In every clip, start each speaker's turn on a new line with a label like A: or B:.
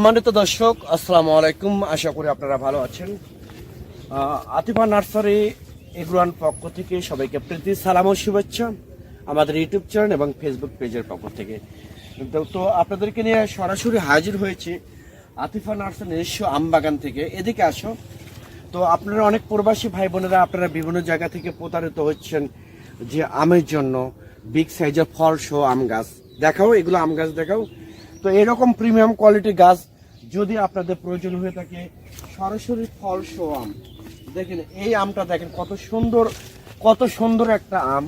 A: সম্মানিত দর্শক, আসসালামু আলাইকুম। আশা করি আপনারা ভালো আছেন। আতিফা নার্সারি এগুরান পক্ষ থেকে সবাইকে প্রীতি, সালাম ও শুভেচ্ছা আমাদের ইউটিউব চ্যানেল এবং ফেসবুক পেজের পক্ষ থেকে। তো- আপনাদেরকে নিয়ে সরাসরি হাজির হয়েছে আতিফা নার্সারি নিজস্ব আমবাগান থেকে। এদিকে আসো। তো আপনারা অনেক প্রবাসী ভাই বোনেরা আপনারা বিভিন্ন জায়গা থেকে প্রতারিত হচ্ছেন যে আমের জন্য বিগ সাইজের ফল সহ আম গাছ। দেখাও, এগুলো আম গাছ দেখাও। তো এরকম প্রিমিয়াম কোয়ালিটি গাছ যদি আপনাদের প্রয়োজন হয়ে থাকে সরাসরি ফল সহ আম। দেখেন, এই আমটা দেখেন, কত সুন্দর কত সুন্দর একটা আম।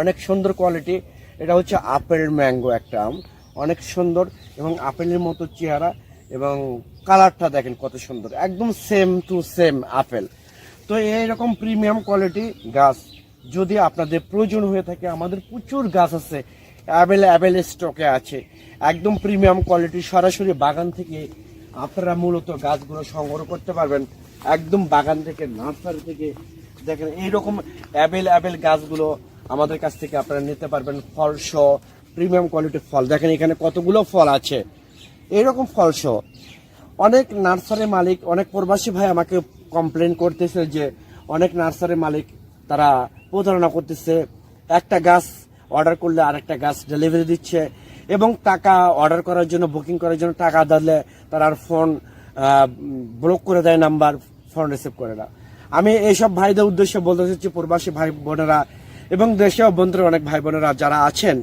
A: অনেক সুন্দর কোয়ালিটি এটা হচ্ছে আপেল ম্যাঙ্গো একটা আম। অনেক সুন্দর এবং আপেলের মতো চেহারা এবং কালারটা দেখেন কত সুন্দর। একদম সেম টু সেম আপেল। তো এইরকম প্রিমিয়াম কোয়ালিটি গাছ। যদি আপনাদের প্রয়োজন হয়ে থাকে, আমাদের প্রচুর গাছ আছে। অ্যাভেল অ্যাভেল স্টকে আছে। একদম প্রিমিয়াম কোয়ালিটি সরাসরি বাগান থেকে আপনারা মূলত গাছগুলো সংগ্রহ করতে পারবেন। একদম বাগান থেকে, নার্সারি থেকে। দেখেন, এইরকম অ্যাভেল অ্যাভেল গাছগুলো আমাদের কাছ থেকে আপনারা নিতে পারবেন। ফল সহ প্রিমিয়াম কোয়ালিটির ফল। দেখেন, এখানে কতগুলো ফল আছে। এইরকম ফল সহ। অনেক নার্সারি মালিক, অনেক প্রবাসী ভাই আমাকে কমপ্লেন করতেছে যে, অনেক নার্সারি মালিক তারা প্রতারণা করতেছে। একটা গাছ অর্ডার করলে আরেকটা গাছ ডেলিভারি দিচ্ছে এবং টাকা অর্ডার করার জন্য, বুকিং করার জন্য টাকা দিলে তারা আর ফোন ব্লক করে দেয় নাম্বার, ফোন রিসিভ করে না। আমি এইসব ভাইদের উদ্দেশ্যে বলতে চাচ্ছি, প্রবাসী ভাই বোনেরা এবং দেশীয় বন্ধুরা, অনেক ভাই বোনেরা যারা আছেন,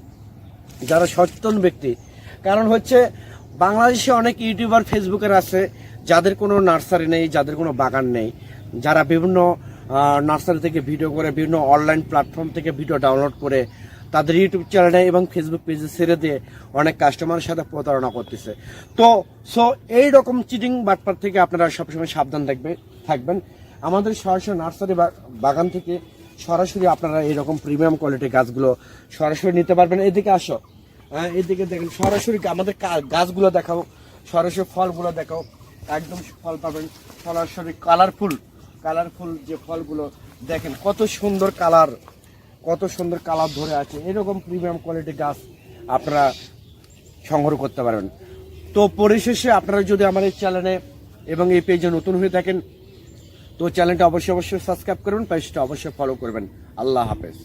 A: যারা সচেতন ব্যক্তি। কারণ হচ্ছে, বাংলাদেশে অনেক ইউটিউবার ফেসবুকের আছে, যাদের কোনো নার্সারি নেই, যাদের কোনো বাগান নেই। যারা বিভিন্ন নার্সারি থেকে ভিডিও করে, বিভিন্ন অনলাইন প্ল্যাটফর্ম থেকে ভিডিও ডাউনলোড করে তাদের ইউটিউব চ্যানেলে এবং ফেসবুক পেজে ছেড়ে দিয়ে অনেক কাস্টমারের সাথে প্রতারণা করতেছে। তো সো এই রকম চিটিং বাটপার থেকে আপনারা সবসময় সাবধান থাকবে, থাকবেন। আমাদের সরাসরি নার্সারি বাগান থেকে সরাসরি আপনারা এরকম প্রিমিয়াম কোয়ালিটির গাছগুলো সরাসরি নিতে পারবেন। এদিকে আসো। হ্যাঁ এদিকে দেখেন, সরাসরি আমাদের গাছগুলো দেখাও। সরাসরি ফলগুলো দেখাও। একদম ফল পাবেন। সরাসরি কালারফুল কালারফুল যে ফলগুলো, দেখেন কত সুন্দর কালার কত সুন্দর কালার ধরে আছে, এরকম প্রিমিয়াম কোয়ালিটি গাছ আপনারা সংগ্রহ করতে পারবেন। তো পরিশেষে আপনারা যদি আমার এই চ্যানেলে এবং এই পেজে নতুন হয়ে থাকেন, তো চ্যানেলটা অবশ্যই অবশ্যই সাবস্ক্রাইব করবেন পেজটা অবশ্যই ফলো করবেন। আল্লাহ হাফেজ।